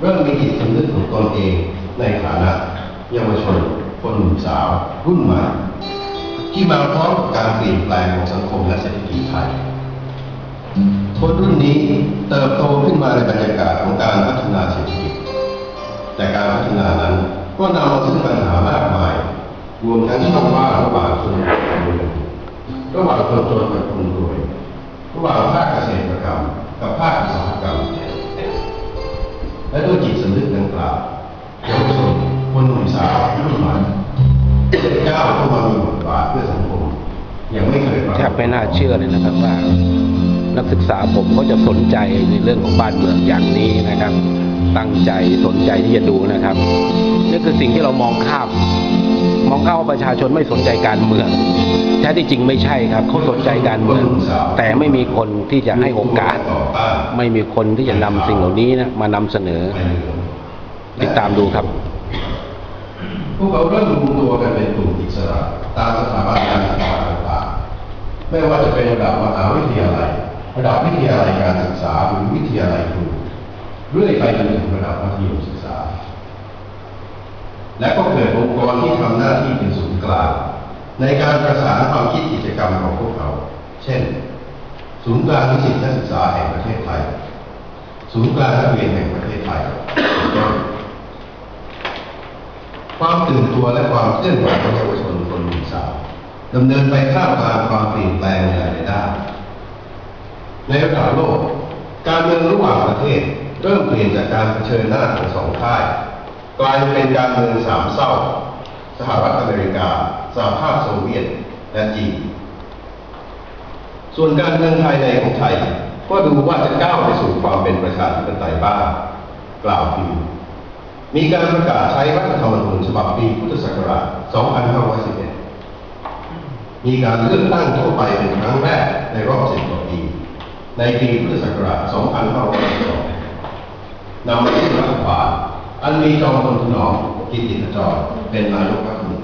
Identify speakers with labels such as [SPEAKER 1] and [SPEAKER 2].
[SPEAKER 1] เริ่มมีจิตสำนึกของตนเองในฐานะเยาวชน คนหนุ่มสาวรุ่นใหม่ที่มาพร้อมกับการเปลี่ยนแปลงของสังคมและเศรษฐกิจไทยคนรุ่นนี้เติบโตขึ้นมาในบรรยากาศของการพัฒนาเศรษฐกิจ แต่การพัฒนานั้นก็นำมาซึ่งปัญหามากมาย รวมทั้งช่องว่างระหว่างคนกับคนรวยระหว่างคนจนกับคนรวย ระหว่างภาคเกษตรกรรม กับภาคอุตสาหกรรม และด้วยจิตสำนึกดังกล่าวเยาวชนคนหนุ่มสาวรุ่นใหม่ก้าวเข้ามามีบทบาทเพื่อสังคมอย่างไม่เคย
[SPEAKER 2] แทบไม่น่าเชื่อเลยนะครับว่า นักศึกษาผมเขาจะสนใจในเรื่องของบ้านเมืองอย่างนี้นะครับ ตั้งใจสนใจที่จะดูนะครับนี่คือสิ่งที่เรามองข้ามมองข้ามว่าประชาชนไม่สนใจการเมือง แท้ที่จริงไม่ใช่ครับเขาสนใจการเมืองแต่ไม่มีคนที่จะให้โอกาส ไม่มีคนที่จะนำสิ่งเหล่านี้นะมานำเสนอ
[SPEAKER 1] ไปเหลือง
[SPEAKER 2] ติดตามดูครับ
[SPEAKER 1] พวกเขาเริ่มรวมตัวกันเป็นกลุ่มอิสระ ตามสถาบันการศึกษาต่างๆไม่ว่าจะเป็นระดับมหาวิทยาลัยระดับวิทยาลัยการศึกษาหรือวิทยาลัยครูเรื่อยไปจนถึงระดับมัธยมศึกษา และก็เกิดองค์กรที่ทำหน้าที่เป็นศูนย์กลาง ในการประสานความคิดกิจกรรมของพวกเขาเช่น ศูนย์กลางนิสิตนักศึกษาแห่งประเทศไทย ศูนย์กลางนักเรียนแห่งประเทศไทย ความตื่นตัวและความเคลื่อนไหวของเยาวชนคนหนุ่มสาวดำเนินไปท่ามกลางความเปลี่ยนแปลงในหลายด้านในระดับโลก การเมืองระหว่างประเทศเริ่มเปลี่ยนจากการเผชิญหน้าของสองค่าย กลายเป็นการเมืองสามเศร้า สหรัฐอเมริกา สหภาพโซเวียตและจีน ส่วนการเมืองภายในของไทย ก็ดูว่าจะก้าวไปสู่ความเป็นประชาธิปไตยบ้าง กล่าวคือมีการประกาศใช้รัฐธรรมนูญฉบับปีพุทธศักราช 2511 มีการเลือกตั้งทั่วไปเป็นครั้งแรกในรอบ10กว่าปี ในปีพุทธศักราช 2512นำมาซึ่รัฐบาลอันมีจอมพลถนอมกิตติขจรเป็นนายกรัฐมน